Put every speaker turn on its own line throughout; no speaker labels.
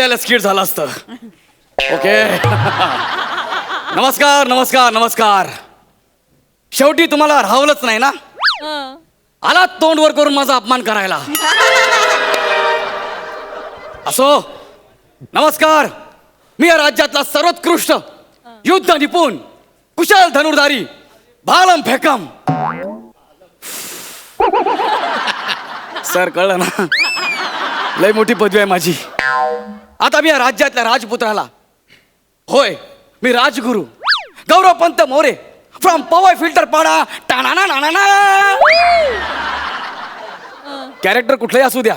आल्याला skit झालं असतं. Okay? नमस्कार नमस्कार नमस्कार. शेवटी तुम्हाला राहवलंच नाही ना? आला तोंड वर करून माझा अपमान करायला. असो नमस्कार. मी या राज्यातला सर्वोत्कृष्ट युद्ध निपुण कुशल धनुर्धारी भालम फेकम. सर कळलं ना? लय मोठी पदवी आहे माझी. आता मी या राज्यातल्या राजपुत्राला होय मी राजगुरू गौरव पंत मोरे फ्रॉम पवाय फिल्टर पाडा टाणा ना कॅरेक्टर कुठलंही असू द्या.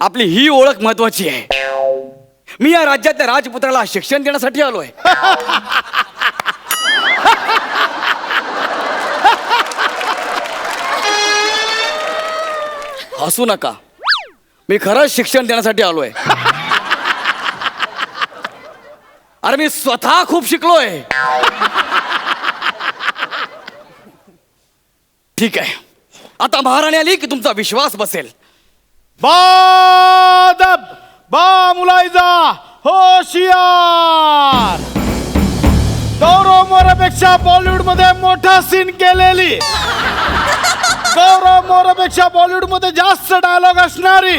आपली ही ओळख महत्वाची आहे. मी या राज्यातल्या राजपुत्राला शिक्षण देण्यासाठी आलोय. हसू नका. मी खरंच शिक्षण देण्यासाठी आलोय. अरे मी स्वतः खूप शिकलोय. ठीक आहे. आता महाराणी आली की तुमचा विश्वास बसेल.
बादब बा मुलायजा होशियार गौरव मोरापेक्षा बॉलिवूडमध्ये मोठा सीन केलेली. गौरव मोरपेक्षा बॉलिवूडमध्ये जास्त डायलॉग असणारी.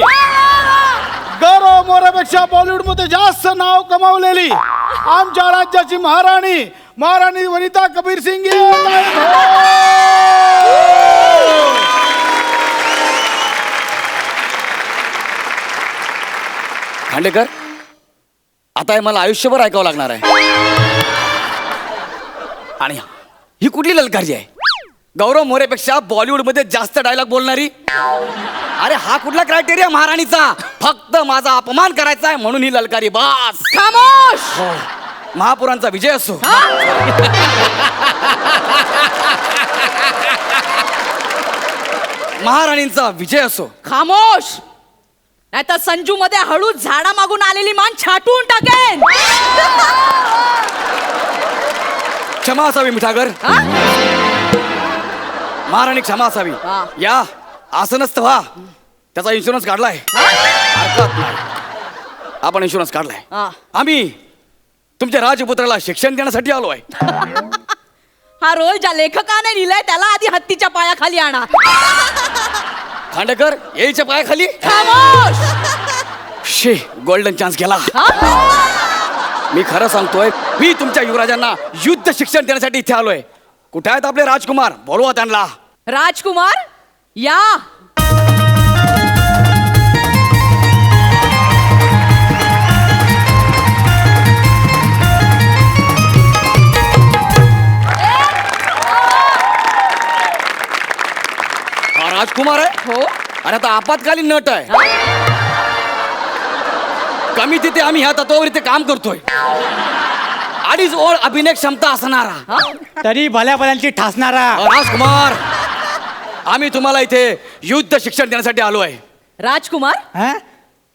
गौरव मोरापेक्षा बॉलिवूडमध्ये जास्त नाव कमावलेली आमच्या राज्याची महाराणी महाराणी वनिता कबीर सिंग
खांडेकर आता हे मला आयुष्यभर ऐकावं लागणार आहे. आणि ही कुठली ललकारी आहे? गौरव मोरेपेक्षा बॉलिवूडमध्ये जास्त डायलॉग बोलणारी. अरे हा कुठला क्रायटेरिया महाराणीचा? फक्त माझा अपमान करायचा आहे म्हणून ही ललकारी बास.
खामोश!
हो. महापुरांचा विजय असो. महाराणींचा विजय असो.
खामोश! नाही तर संजू मध्ये हळू झाडा मागून आलेली मान छाटून टाकेन.
क्षमा असावी मिठागर.
हा?
महाराणी क्षमा असावी.
हा.
या असं नसतं व्हा. त्याचा इन्शुरन्स काढलाय. हरकत नाही. आपण इन्शुरन्स काढलाय.
हा.
आम्ही तुमच्या राजपुत्राला शिक्षण देण्यासाठी आलोय
हा रोल ज्या लेखकाने लिहिलाय त्याला आधी हत्तीच्या पायाखाली आणा.
खांडेकर येईच्या पायाखाली?
खामोश!
शे गोल्डन चान्स गेला.
हा?
मी खरं सांगतोय मी तुमच्या युवराजांना युद्ध शिक्षण देण्यासाठी इथे आलोय. कुठे आहेत आपले राजकुमार? बोलवा त्यांना.
राजकुमार? या.
हा राजकुमार आहे?
हो.
अरे आता आपत्कालीन नट आहे. कमी तिथे आम्ही ह्या तत्वावर इथे काम करतोय. अडीच ओळ अभिनय क्षमता असणारा.
तरी भल्या भल्यांची ठासणारा
राजकुमार आम्ही तुम्हाला इथे युद्ध शिक्षण देण्यासाठी आलोय
राजकुमार
हं?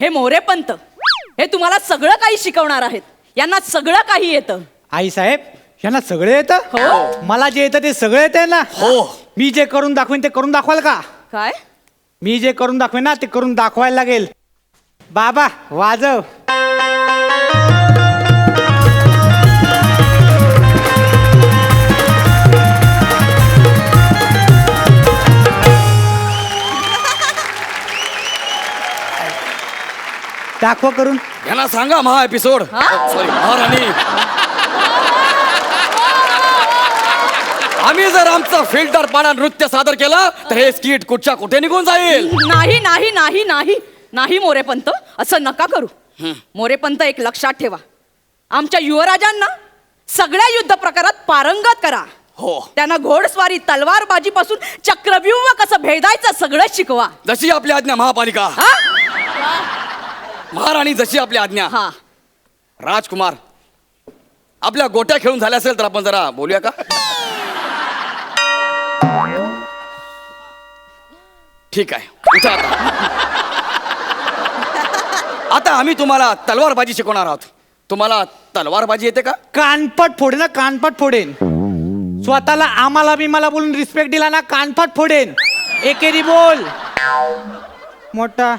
हे मोरेपंत हे तुम्हाला सगळं काही शिकवणार आहेत. यांना सगळं काही येतं.
आई साहेब यांना सगळे येतं?
हो.
मला जे येतं ते सगळं येतं ना
हो.
मी जे करून दाखवेन ते करून दाखवाल का?
काय?
मी जे करून दाखवेन ना ते करून दाखवायला लागेल. बाबा वाजव. दाखवा करून.
यांना सांगा महा एपिसोड.
हा?
सॉरी महाराणी. आम्ही जर आमचं फिल्टर पाडा नृत्य सादर केलं तर हे स्किट कुठच्या कुठे निघून जाईल?
नाही नाही नाही नाही. नाही मोरेपंत. असं नका करू. मोरेपंत एक लक्षात ठेवा. आमच्या युवराजांना सगळ्या युद्ध प्रकारात पारंगत करा.
हो.
त्यांना घोडस्वारी तलवारबाजी पासून चक्रव्यूह कसं भेदायचं सगळं शिकवा.
जशी आपली आज्ञा महापालिका.
हा?
महाराणी जशी आपली आज्ञा.
हा.
राजकुमार आपल्या गोट्या खेळून झाल्या असेल तर आपण जरा बोलूया का? ठीक आहे. उठा आता. आता आम्ही तुम्हाला तलवारबाजी शिकवणार आहोत. तुम्हाला तलवारबाजी येते का?
कानपट फोडेन ना कानपट फोडेन. स्वतःला आम्हाला बी मला बोलून रिस्पेक्ट दिला ना कानपट फोडेन. एकेरी बोल. मोठा.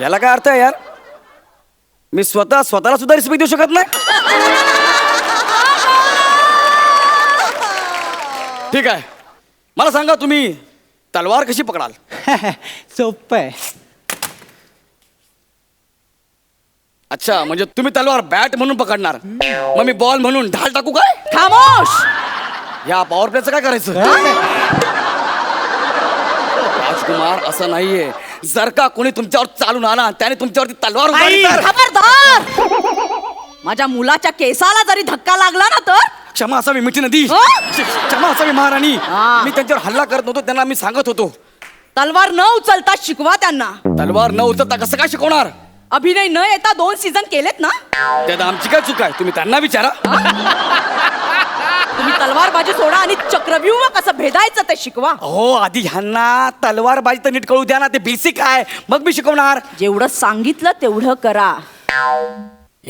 याला काय अर्थ आहे यार? मी स्वतः स्वतःला सुद्धा रिस्पेक्ट देऊ शकत नाही? ठीक आहे. मला सांगा तुम्ही तलवार कशी पकडाल?
सोपं आहे.
अच्छा म्हणजे तुम्ही तलवार बॅट म्हणून पकडणार. मग मी बॉल म्हणून ढाल टाकू काय?
खामोश!
या पॉवर प्लेचं काय करायचं? राजकुमार असं नाहीये. जर का कोणी तुमच्यावर चालून आला त्याने तुमच्यावरती तलवार तर?
खबरदार! माझ्या मुलाच्या केसाला जरी धक्का लागला ना तर?
क्षमा असावी मिठी नदी.
हो?
क्षमा असावी महाराणी.
हा.
मी त्यांच्यावर हल्ला करत नव्हतो त्यांना मी सांगत होतो.
तलवार न उचलता शिकवा त्यांना.
तलवार न उचलता कसं काय शिकवणार?
अभिनय न येता दोन सीझन केलेत ना?
त्यात आमची काय चूक आहे? तुम्ही त्यांना विचारा.
तुम्ही तलवारबाजी सोडा आणि चक्रव्यूह कसं भेदायचं ते शिकवा.
हो आधी ह्यांना तलवार बाजी तर नीट कळू द्या ना ते बेसिक आहे. मग मी शिकवणार.
जेवढं सांगितलं तेवढं करा.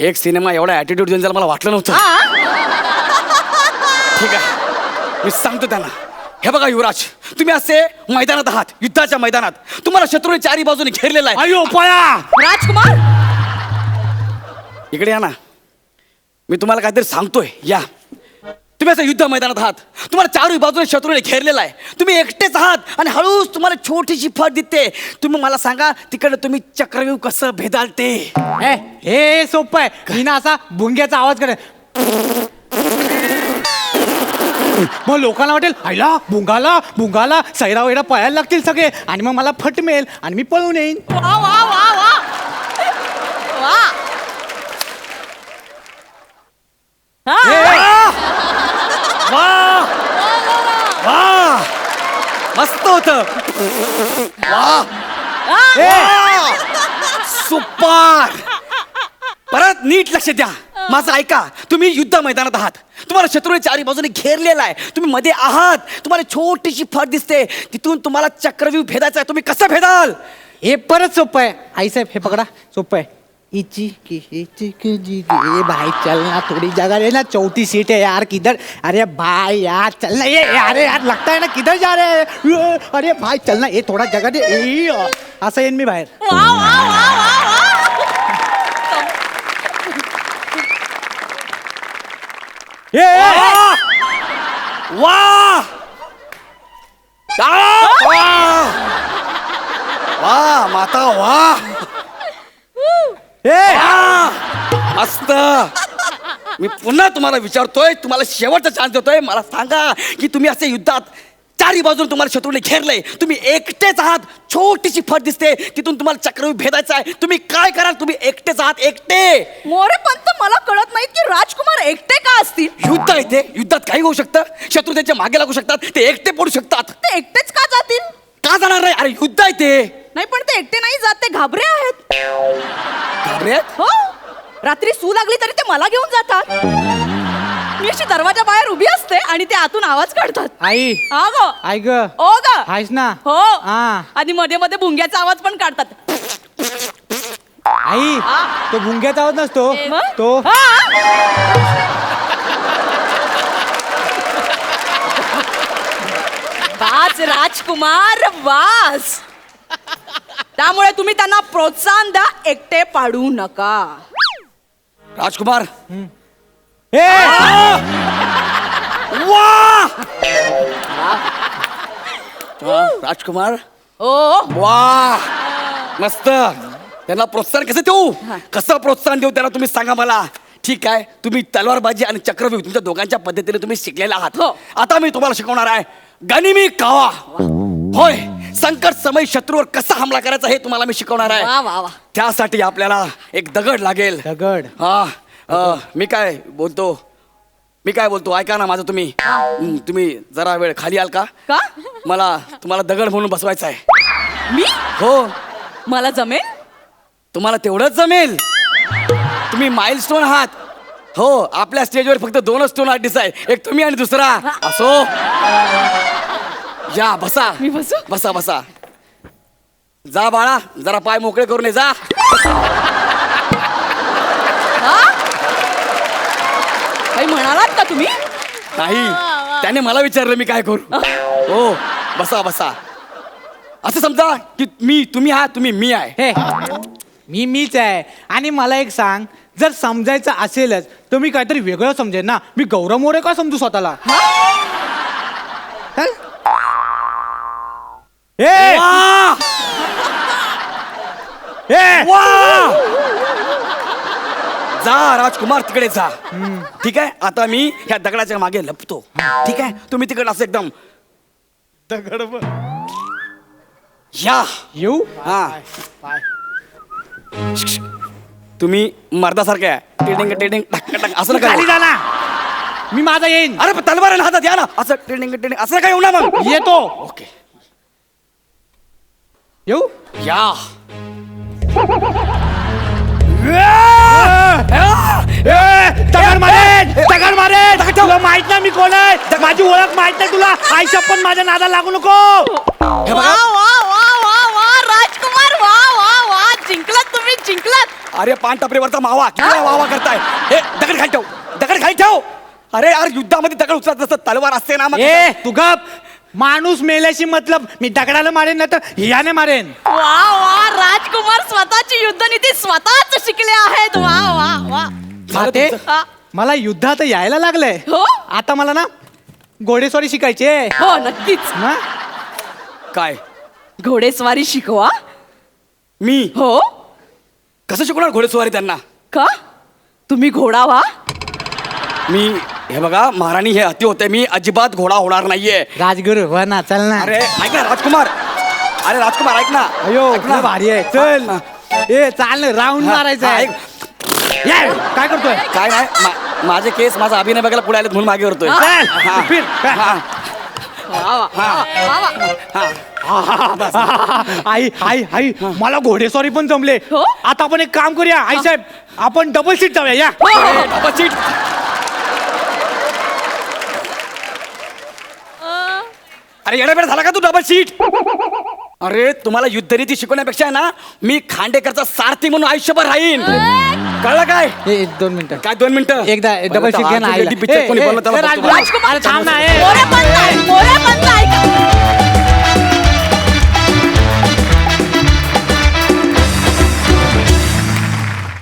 एक सिनेमा एवढा ऍटिट्यूड देऊन मला वाटलं नव्हतं? ठीक आहे. मी सांगतो त्यांना. हे बघा युवराज तुम्ही असे मैदानात आहात युद्धाच्या मैदानात. तुम्हाला शत्रूने चारी बाजूने घेरलेला आहे.
अयो पळा!
राजकुमार!
इकडे या ना. मी तुम्हाला काहीतरी सांगतोय. या. तुम्ही असं युद्ध मैदानात आहात. तुम्हाला चारही बाजूने शत्रूने घेरलेला आहे. तुम्ही एकटेच आहात आणि हळूच तुम्हाला छोटीशी फट दिसते. तुम्ही मला सांगा तिकडे तुम्ही चक्रव्यूह कसं भेदाल ते
हे हे सोपं आहे. मी ना असा भुंग्याचा आवाज करे मग लोकांना वाटेल आईला भुंगाला भुंगाला सैरा वैरा पळायला लागतील सगळे. आणि मग मला फट मिळेल आणि मी पळून येईन.
वा वा वा वा. वा. हा.
वा वा मस्त होत. सुपर. परत नीट लक्ष द्या. माझं ऐका तुम्ही युद्ध मैदानात आहात. तुम्हाला शत्रूने चारी बाजूने घेरलेला आहे. तुम्ही मध्ये आहात. तुम्हाला छोटीशी फट दिसते. तिथून तुम्हाला चक्रव्यूह भेदायचा आहे. तुम्ही कसं भेदाल?
हे परत सोपं आहे. आई साहेब हे पकडा. सोपं आहे. जी ए भाई चलना थोड़ी जगह लेना चौथी सीट है यार किधर? अरे भाई यार चलना ये अरे यार लगता है ना किधर जा रहे हैं? अरे भाई चलना ये थोड़ा जगह दे ए, असं येईन मी बाहेर
वा वा वा वा वा
ए, ए,
वा! वा वा माता वा आ! मस्त. मी पुन्हा तुम्हाला विचारतोय तुम्हाला शेवटचा चान्स देतोय. मला सांगा की तुम्ही असे युद्धात चारी बाजून तुम्हाला शत्रूने घेरलंय. तुम्ही एकटेच आहात. छोटीशी फट दिसते. तिथून तुम्हाला चक्रव्यूह भेदायचा आहे. तुम्ही काय कराल? तुम्ही एकटेच आहात. एकटे.
मोरे पंत मला कळत नाही की राजकुमार एकटे का असतील?
युद्ध आहे ते. युद्धात काही होऊ शकतं. शत्रू त्यांच्या मागे लागू शकतात. ते एकटे पडू शकतात.
ते एकटेच का जातील?
का जाणार नाही? अरे युद्ध आहे ते.
नाही पण ते एकटे नाही जात ते घाबरे आहेत.
घाबरेत
हो. रात्री सू लागली तरी ते मला घेऊन जातात. मी अशी दरवाजा बाहेर उभी असते आणि ते आतून आवाज काढतात.
आई.
हा ग.
आई ग.
ओ ग.
आहेस ना?
हो.
हा.
आणि मध्ये मध्ये भुंग्याचा आवाज पण काढतात.
आई तो भुंग्याचा आवाज नसतो.
मग?
तो
हा? वाच राजकुमार वास त्यामुळे तुम्ही त्यांना प्रोत्साहन द्या एकटे पाडू नका.
राजकुमार.
ए,
वा! हा, राजकुमार.
ओ
वा! मस्त. त्यांना प्रोत्साहन कसं देऊ? कसं प्रोत्साहन देऊ त्यांना तुम्ही सांगा मला? ठीक आहे तुम्ही तलवारबाजी आणि चक्रव्यूह तुमच्या दोघांच्या पद्धतीने तुम्ही शिकलेले आहात.
हो.
आता मी तुम्हाला शिकवणार आहे. गनिमी कावा. होय. संकट समय शत्रूवर कसा हमला करायचा हे तुम्हाला मी शिकवणार
वा
आहे.
वा वा
त्यासाठी आपल्याला एक दगड लागेल.
दगड?
हा अ, मी काय बोलतो? मी काय बोलतो? ऐका ना माझं तुम्ही. हं, तुम्ही जरा वेळ खाली आल का?
का?
मला तुम्हाला दगड म्हणून बसवायचं आहे.
मी?
हो.
मला जमेल?
तुम्हाला तेवढंच जमेल. तुम्ही माइल स्टोन आहात. हो आपल्या स्टेजवर फक्त दोनच स्टोन आर्टिस्ट आहे. एक तुम्ही आणि दुसरा. असो. या बसा.
मी बसू?
बसा बसा. जा बाळा. जरा पाय मोकळे करून ये जा.
हा? काही म्हणालात का तुम्ही?
नाही. त्याने मला विचारलं मी काय करू. हो बसा बसा. असं समजा की मी तुम्ही आहात तुम्ही मी आहे.
हे मी मीच आहे. आणि मला एक सांग जर समजायचं असेलच तर मी काहीतरी वेगळं समजेन ना. मी गौरव मोरे का समजू स्वतःला?
जा राजकुमार तिकडे जा. ठीक आहे? आता मी ह्या दगडाच्या मागे लपतो. ठीक आहे? तुम्ही तिकडे असं एकदम.
दगड ब-
या.
येऊ?
हा. तुम्ही मर्दासारखे आहे. टेडिंग टेडिंग टक टक असं नका
खाली
करू.
जा ना. मी माझा येईन.
अरे पण तलवार आहे ना हातात या ना. असं टेडिंग टेडिंग असं काय येऊ ना मग.
येतो.
ओके.
येऊ?
या.
दगड मारेन दगड मारेन तुला माहीत नाही मी कोण आहे. माझी ओळख माहीत नाही तुला. आईशा पण माझ्या नादा लागू नको.
हे
वा
बघा.
वा वा वा वा राजकुमार वा वा वा. जिंकलात तुम्ही जिंकलात.
अरे पान टपरीवरचा मावा. किती वावा करताय. हे दगड खाली ठेव. दगड खाली ठेव. अरे यार युद्धामध्ये दगड उचलत नसतं. तलवार असते ना मग.
ए तू गप. माणूस मेल्याशी मतलब मी दगडाला मारेन नाही तर हियाने मारेन.
वा वा राजकुमार स्वतःची युद्धनीती स्वतःच शिकले आहेत. वा वा वा
ते?
हा.
मला युद्धात यायला लागलंय.
हो?
आता मला ना घोडेस्वारी शिकायची आहे.
हो नक्कीच.
ना?
काय?
घोडेस्वारी शिकवा.
मी?
हो.
कसं शिकवणार घोडेस्वारी त्यांना?
का? तुम्ही घोडा व्हा.
मी हे बघा महाराणी हे अति होते. मी अजिबात घोडा होणार नाहीये.
राजगुरु हो ना चल ना.
अरे ऐक ना राजकुमार. अरे राजकुमार ऐक ना.
अयो
ऐक ना.
भारी आहे. चल.
हा,
ए चाल ना राऊंड मारायचा आहे.
ऐक.
ये, काय करतोय?
काय नाही मा- माझे केस माझा अभिनय बघायला पुढे आलेत म्हणून मागे करतोय
चल
हा.
फिर
हा, हा.
आई आई आई मला घोडेस्वारी पण जमले.
हो?
आता आपण एक काम करूया. आई साहेब आपण डबल सीट जाऊया या.
हो, हो, हो.
Double seat. अरे येण्यापेठ झाला का तू डबल सीट अरे तुम्हाला युद्धनीती शिकवण्यापेक्षा ना मी खांडेकरचा सारथी म्हणून आयुष्यभर राहीन. कळलं काय?
ए, दोन मिनिटं.
काय दोन मिनिटं?
एकदा डबल सीट घे ना आईला.
पिक्चर कोणी
ए,
त्याला बघतो.
राजकुमार, अरे थांब ना ए.
मोरे पंत मोरे पंत ऐका